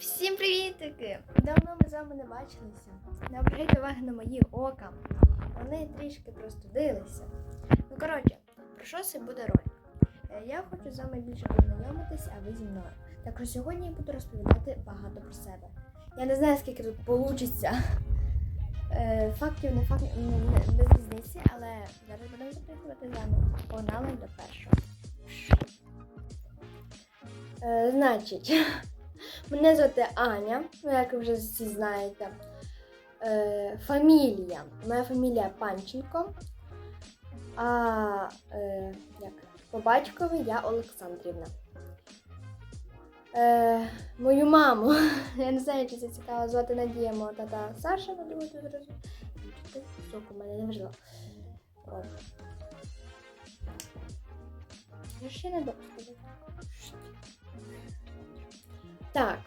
Всім привітики! Давно ми з вами не бачилися. Не обращайте уваги на мої ока. Вони трішки простудилися. Ну, коротше, про що це буде ролик? Е, Я хочу з вами більше познайомитися, а ви зі мною. Також сьогодні я буду розповідати багато про себе. Я не знаю, скільки тут вийде. Фактів, не фактів, без різниці, але зараз будемо запитувати з вами. Погнали до першого. Е, значить, мене звати Аня, ну, як ви вже всі знаєте. Е, фамілія. Моя фамілія Панченко. А е, як? по батькові я Олександрівна. Е, мою маму. Я не знаю, чи це цікаво звати Надія, мого тата Саша, ви думаєте зразу. Сок у мене не важливо. Я ще не допустила. Так.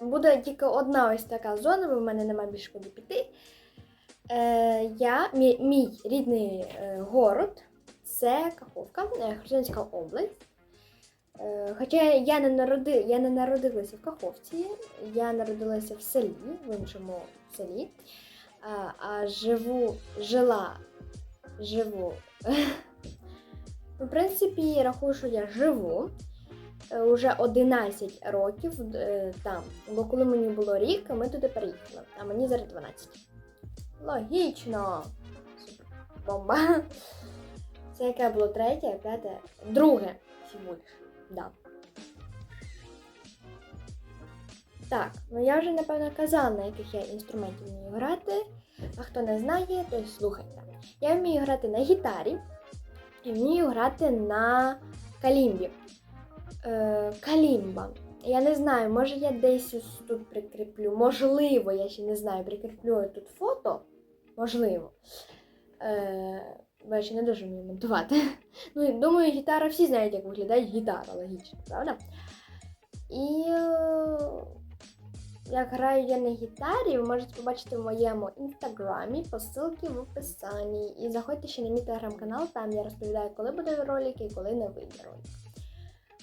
Буде тільки одна ось така зона, бо в мене немає більше куди піти. Е, я, мій, мій рідний е, город це Каховка, е, Херсонська область. Е, хоча я не, народи, я не народилася в Каховці, я народилася в селі, в іншому селі. А, а живу, жила, живу. В принципі, рахую, що я живу е, уже 11 років е, там. Бо коли мені було рік, ми туди переїхали, а мені зараз 12. Логічно. Бомба. Це яке було третє, п'яте, друге всього. Да. Так, ну я вже напевно казала, на яких я інструментів вмію грати. А хто не знає, то слухайте. Я вмію грати на гітарі і вмію грати на калімбі. Е, калімба. Я не знаю, може я десь ось тут прикріплю. Можливо, я ще не знаю, прикріплю тут фото. Можливо. Е, бо ще не дуже вмію монтувати. Ну, думаю, гітара всі знають, як виглядає гітара, логічно, правда? І е, як граю я на гітарі, ви можете побачити в моєму інстаграмі посилки в описанні. І заходьте ще на мій телеграм-канал, там я розповідаю, коли буде ролики і коли не вийде ролик.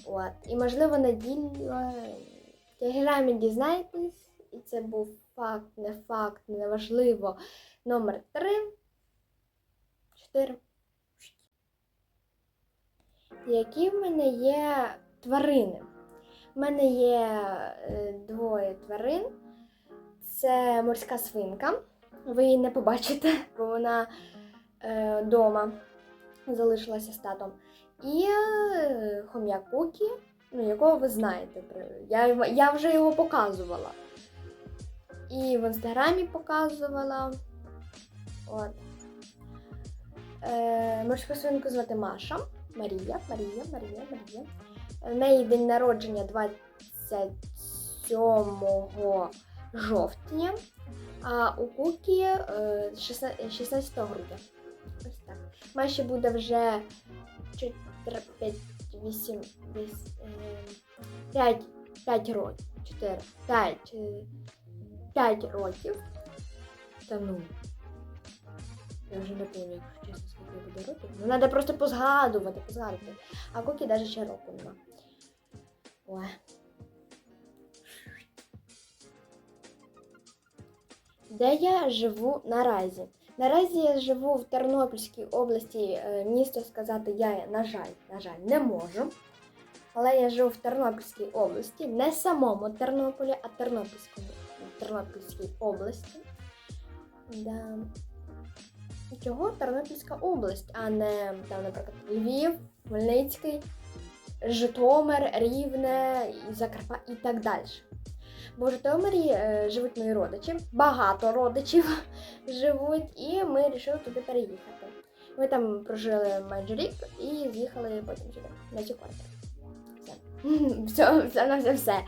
От. І можливо неділю в телеграмі дізнаєтесь, і це був факт, не факт, неважливо. Номер 3. 4. Які в мене є тварини? У мене є е, двоє тварин. Це морська свинка. Ви її не побачите, бо вона вдома залишилася з татом. І е, хом'як Кукі, ну, якого ви знаєте. Я, я вже його показувала. І в інстаграмі показувала. От. Е, морську свинку звати Маша. Марія, Марія, Марія, Марія. У неї день народження 27 жовтня, а у Кукі е, 16 16 грудня. Ось так. Маші буде вже 4, 5, 8, 5, 5 років. 4, 5, 5 років. Та ну. Я вже не пам'ятаю, якщо чесно, скільки буде років. Ну, треба просто позгадувати, позгадувати. А Кукі навіть ще року нема. Ой. Де я живу наразі? Наразі я живу в Тернопільській області. Е, Місто сказати я, на жаль, на жаль, не можу. Але я живу в Тернопільській області, не самому Тернополі, а Тернопільському, Тернопільській області. Да. Чого Тернопільська область, а не там, наприклад, Львів, Хмельницький, Житомир, Рівне, і Закарпа і так далі. Бо в Житомирі е, живуть мої родичі, багато родичів живуть, і ми вирішили туди переїхати. Ми там прожили майже рік і з'їхали потім сюди, на цю квартиру. Все. Все, на все все.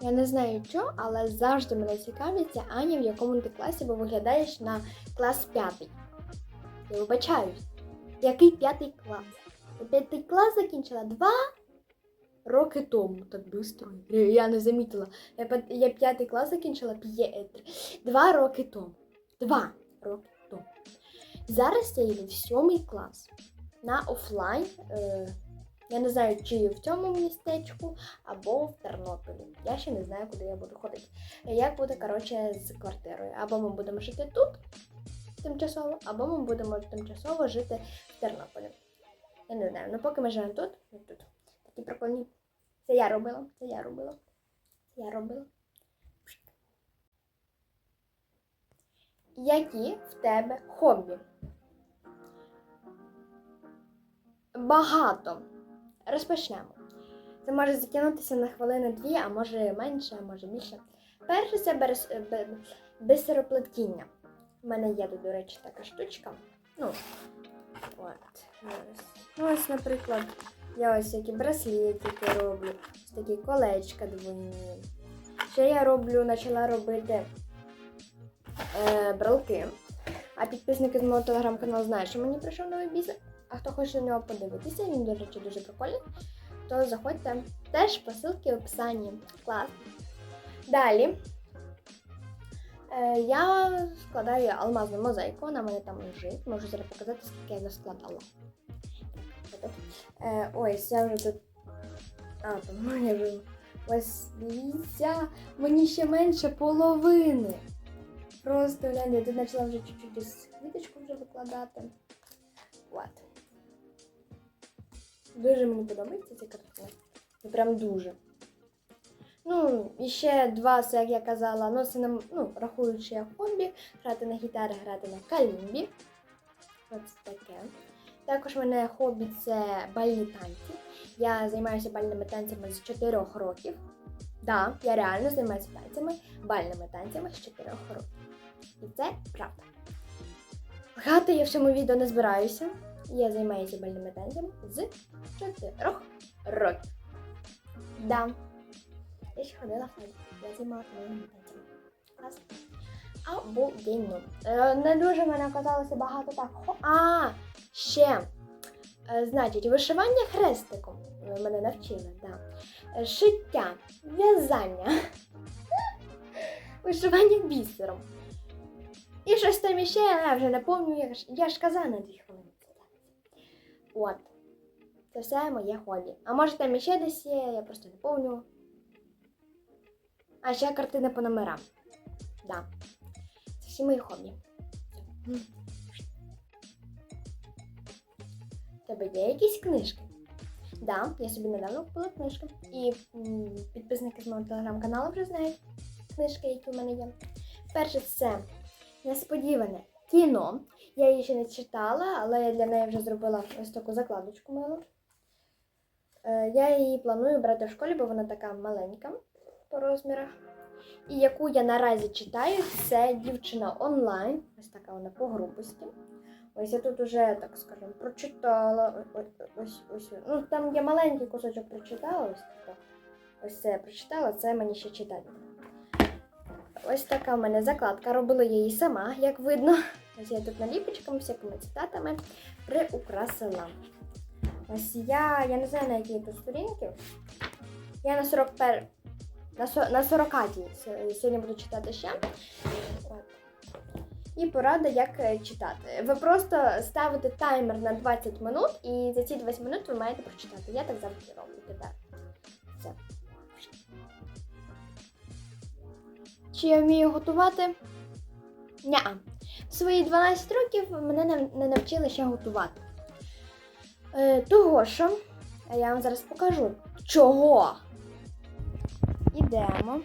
Я не знаю що, але завжди мене цікавиться Аня, в якому ти класі, бо виглядаєш на клас п'ятий. Я вибачаюсь. Який п'ятий клас? П'ятий клас закінчила два роки тому. Так швидко. Я не замітила. Я, я п'ятий клас закінчила п'є... два роки тому. Два роки тому. Зараз я йду в сьомий клас на офлайн. Е... Я не знаю, чи в цьому містечку або в Тернополі. Я ще не знаю, куди я буду ходити. Як буде, коротше, з квартирою. Або ми будемо жити тут тимчасово, або ми будемо тимчасово жити в Тернополі. Я не знаю. Ну поки ми живемо тут, ми тут. Такі прикольні. Це я робила, це я робила. Це я робила. Які в тебе хобі? Багато. Розпочнемо. Це може закинутися на хвилини дві, а може менше, а може більше. Перше це е, бисероплетіння. У мене є до речі, така штучка. Ну, от. Ось. Ну, ось, наприклад, я ось такі браслетики роблю, ось такі колечка двойні. Ще я роблю, почала робити е, брелки. А підписники з мого телеграм-каналу знають, що мені прийшов новий бізнес. А хто хоче на нього подивитися, він, до речі, дуже прикольний, то заходьте теж по ссылці в описанні. Клас. Далі. Е, я складаю алмазну мозаїку, вона мене там лежить. Можу зараз показати, скільки я вже складала. Е, ось, я вже тут. А, там я. Ось дивіться, мені ще менше половини. Просто гляньте, я тут почала вже чуть-чуть квіточку вже викладати. От. Дуже мені подобається ця картина. Ну, прям дуже. Ну, і ще два, як я казала, не, ну, рахуючи як хобі, грати на гітарі, грати на калімбі. Ось таке. Також в мене хобі це бальні танці. Я займаюся бальними танцями з 4 років. Да, я реально займаюся танцями, бальними танцями з 4 років. І це правда. Грати я в цьому відео не збираюся. Я займаюся бальними танцями з 4 років. Да. Я ще ходила в танці. Я займалася бальними танцями. Клас. Обалденно. Е, Не дуже мене оказалося багато так. А, ще. Е, Значить, вишивання хрестиком. Ви мене навчили, да. Е, Шиття, в'язання, вишивання бісером. І щось там іще, я вже не пам'ятаю, я ж, казала на дві хвилини. От. Це все моє хобі. А може там іще десь є, я просто не пам'ятаю. А ще картини по номерам. Да. Це всі мої хобі. Тебе є якісь книжки? Да, я собі недавно купила книжки. І підписники з мого телеграм-каналу вже знають книжки, які в мене є. Перше це несподіване кіно. Я її ще не читала, але я для неї вже зробила ось таку закладочку милу. Е, Я її планую брати в школі, бо вона така маленька по розмірах. І яку я наразі читаю, це дівчина онлайн. Ось така вона по грубості. Ось я тут уже, так скажемо, прочитала. Ось, ось. Ну, там я маленький кусочок прочитала, ось таке. Ось це я прочитала, це мені ще читати. Ось така в мене закладка. Робила я її сама, як видно. Ось я тут наліпочками, всякими цитатами приукрасила. Ось я, я не знаю, на якій тут сторінки. Я на 41, на, со- на 40 сьогодні буду читати ще. І порада, як е, читати. Ви просто ставите таймер на 20 минут, і за ці 20 минут ви маєте прочитати. Я так завжди роблю тепер. Все. Чи я вмію готувати? Ня. В свої 12 років мене не- навчили ще готувати. Е, того що, я вам зараз покажу, чого. Ідемо.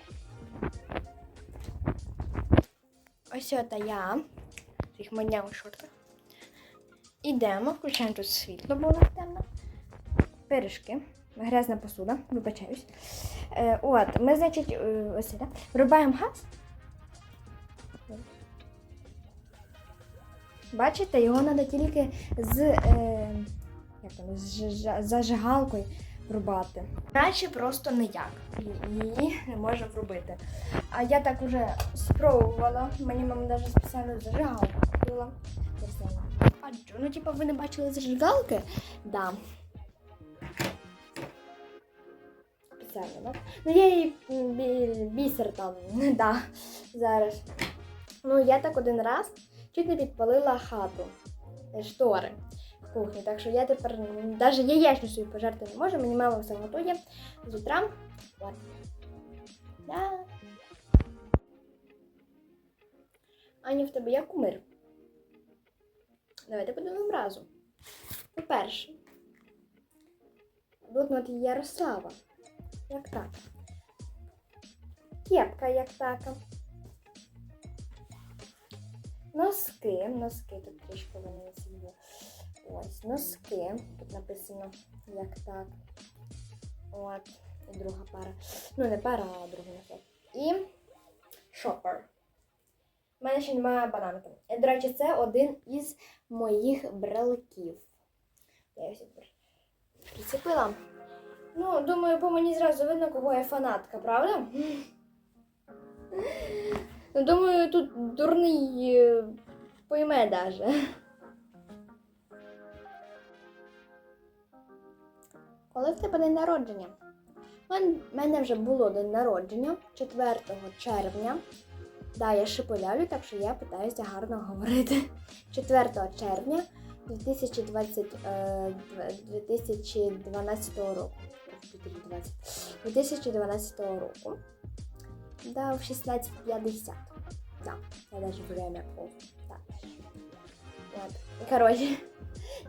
Ось ота я. В цих моднявих шортах. Ідемо, включаємо тут світло, бо у нас темно. Пиріжки. Грязна посуда, вибачаюсь. Е, от, ми, значить, е, ось це, врубаємо газ. Бачите, його треба тільки з, е, як воно, з зажигалкою врубати. Наче просто ніяк. Її не можна врубити. А я так уже спробувала. Мені мама навіть спеціально зажигалку купила. Вам покажу. Ну, типа, ви не бачили зажигалки? Да. Спеціально, так? Ну, я її бісер там, да, зараз. Ну, я так один раз чуть не підпалила хату, штори. Кухню. Так що я тепер навіть яєчню собі пожарти не можу, мені мама все готує з утра. От. Да. Аня, в тебе є кумир? Давайте подумаємо разом. По-перше, блокнот Ярослава. Як так? Кепка як така. Носки. Носки тут трішки вони є. Ось носки. Тут написано як так. От. І друга пара. Ну, не пара, а другий носок. І шопер. У мене ще немає бананки. До речі, це один із моїх брелків. Я його прицепила. Ну, думаю, по мені зразу видно, кого я фанатка, правда? Ну, думаю, тут дурний е, пойме даже. Коли в тебе день народження? У мене вже було день народження 4 червня. Да, я шиполявлю, так що я питаюся гарно говорити. 4 червня 2020, е, 2012 року. 2012 року. Да, в 16.50. Да, я даже время помню. Так. От. Коротше,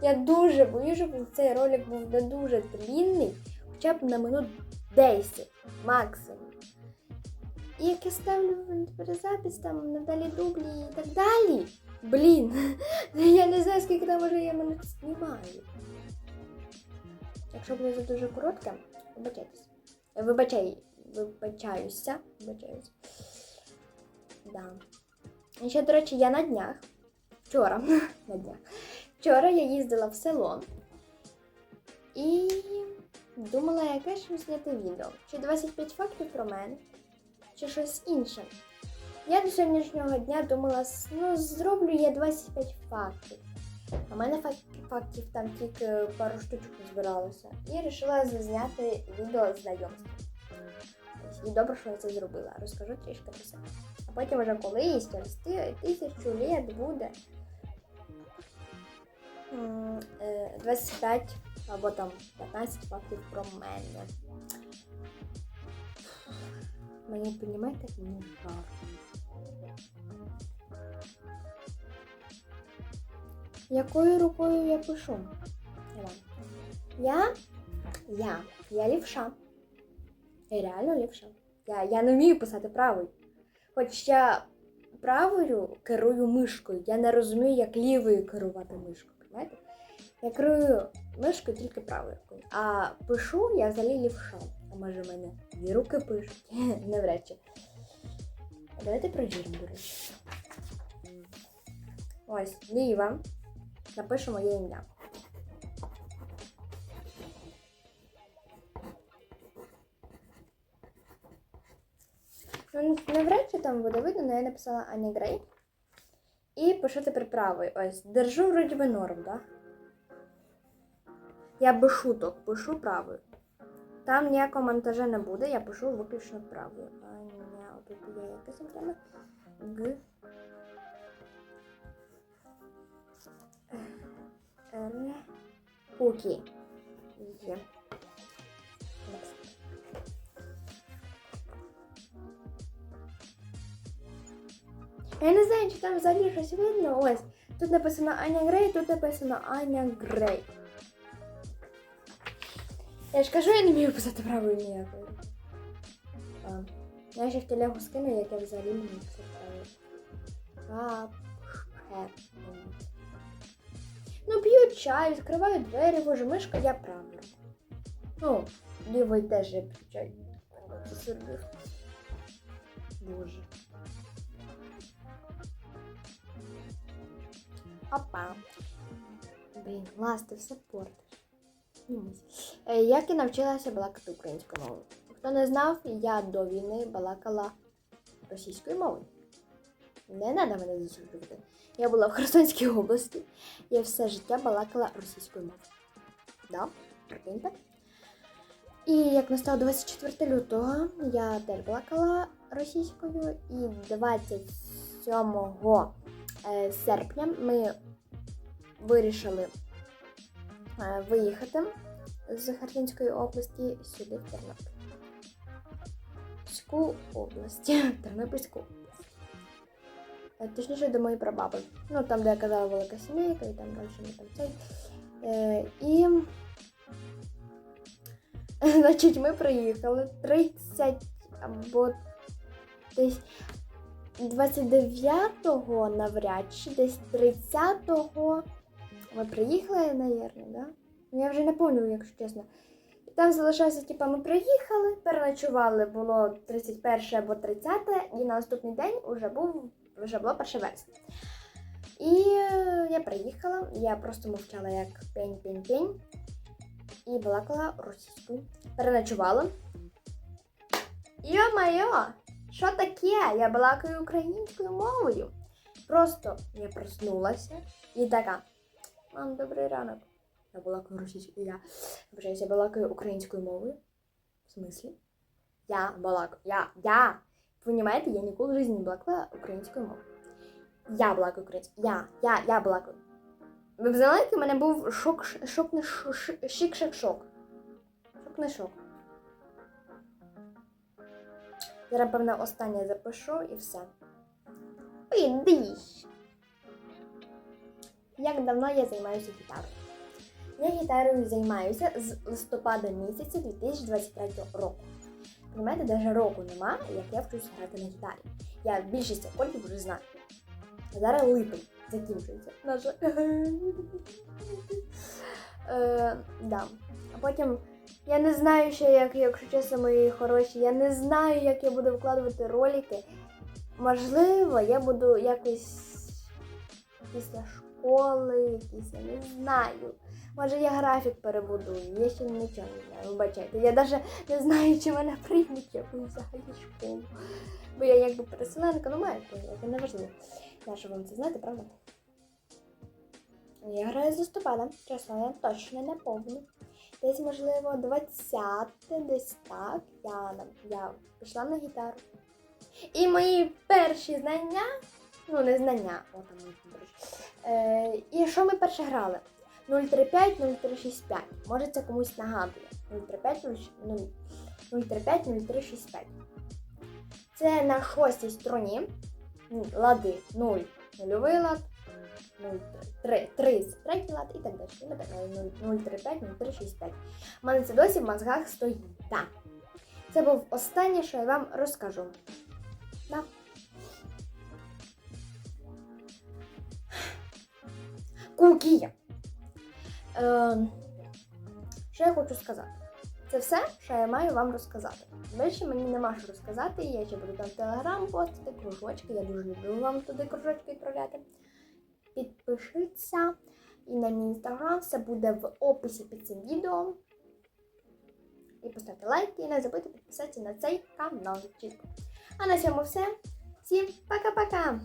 я дуже боюсь, щоб цей ролик був не дуже длинний, хоча б на минут 10 максимум. І як я ставлю перезапис, там надалі дублі і так далі. Блін, я не знаю, скільки там вже я мене знімаю. Якщо буде дуже коротке, вибачайтесь. Вибачай, вибачаюся. Вибачаюся. Да. І ще, до речі, я на днях. Вчора. на днях. Вчора я їздила в село і думала, яке ж зняти відео. Чи 25 фактів про мене, чи щось інше. Я до сьогоднішнього дня думала, ну зроблю я 25 фактів. А в мене фактів там тільки пару штучок збиралося. І вирішила зазняти відео знайомства. І добре, що я це зробила. Розкажу трішки про себе. А потім вже колись, через тисячу літ буде 25 або там 15 фактів про мене. Мені понімаєте, мені жарко. Якою рукою я пишу? Я? Я. Я лівша. Я реально лівша. Я, я не вмію писати правою. Хоч я правою керую мишкою. Я не розумію, як лівою керувати мишкою. Понимаєте? Я керую мишкою тільки правою рукою. А пишу я взагалі лівша. А може в мене дві руки пишуть? Навряд чи. Давайте провіримо, до. Ось, ліва. Напишу моє ім'я. Ну, навряд чи там буде видно, але я написала Аня Грей. І пишу тепер правою. Ось, держу вроді би норм, да? Я без шуток пишу правою. Там ніякого монтажа не буде, я пишу виключно правою. Аня, отут є якась окрема. Г. Р. Окей. Є. Я не знаю, чи там взагалі щось видно. Ось. Тут написано Аня Грей, тут написано Аня Грей. Я ж кажу, я не вмію писати правою ніякою. Я ще в телегу скину, як я взагалі не вмію писати правою. Ну, п'ю чай, відкриваю двері, вожу мишку, я правою. Ну, лівою теж п'ю чай. Боже. Опа. Блін, Влас, ти все портиш. Е, Як я навчилася балакати українською мовою? Хто не знав, я до війни балакала російською мовою. Не треба мене засуджувати. Я була в Херсонській області, я все життя балакала російською мовою. Да? Прикиньте. І як настав 24 лютого, я теж балакала російською, і 27 е, серпня ми вирішили е, виїхати з Херсонської області сюди, в Тернопіль. Тернопільську область. Тернопільську область. Е, Точніше до моєї прабаби. Ну, там, де я казала велика сімейка, і там далі ми там цей. Е, і. Значить, ми приїхали 30 або десь 29-го навряд чи десь 30-го ми приїхали, навірно, да? Ну, Я вже не пам'ятаю, якщо чесно. І там залишалося, типу, ми приїхали, переночували, було 31 або 30, і на наступний день вже був вже було 1 вересня. І я приїхала, я просто мовчала як пень-пень-пень і балакала російською. Переночувала. Йо-майо, що таке? Я балакаю українською мовою. Просто я проснулася і така. Мам, добрий ранок. Я балакаю російською. Я, вибачаюсь, я балакаю українською мовою. В смислі? Я балакаю. Я, я. Ви я ніколи в житті не балакала українською мовою. Я балакаю українською. Я, я, я балакаю. Ви б у мене був шок, шок не шок, шик, шик, шок. Шок не шок. Зараз, певно, останнє запишу і все. Іди. Як давно я займаюся гітарою? Я гітарою займаюся з листопада місяця 2023 року. Понимаєте, навіть року нема, як я вчусь грати на гітарі. Я більшість акордів вже знаю. Зараз липень закінчується. На жаль. Е, да. А потім я не знаю ще, як, якщо чесно, мої хороші, я не знаю, як я буду викладувати ролики. Можливо, я буду якось після школи, якісь, я не знаю. Може я графік перебудую, я ще нічого не знаю, вибачайте. Я навіть не знаю, чи мене приймуть якусь взагалі школу. Бо я якби переселенка, ну маю прийняти, не важливо. Я що вам це знаєте, правда? Я граю з листопада, чесно, я точно не помню. Десь, можливо, 20 десь так. Я, я пішла на гітару. І мої перші знання, ну не знання, о там. Е, і що ми перше грали? 035, 0365. Може це комусь нагадує. 035, 035, 0365. Це на шостій струні. Лади 0, нульовий лад, 0, 3, 3, третій лад і так далі. Так 035, 0365. У мене це досі в мозгах стоїть. Так. Це був останнє, що я вам розкажу. Да. Кукі. Е, що я хочу сказати? Це все, що я маю вам розказати. Більше мені нема що розказати. Я ще буду там в телеграм постити, кружочки. Я дуже люблю вам туди кружочки відправляти. Підпишіться. І на мій інстаграм все буде в описі під цим відео. І поставте лайк і не забудьте підписатися на цей каналчик. А на цьому все. Всім пока-пока!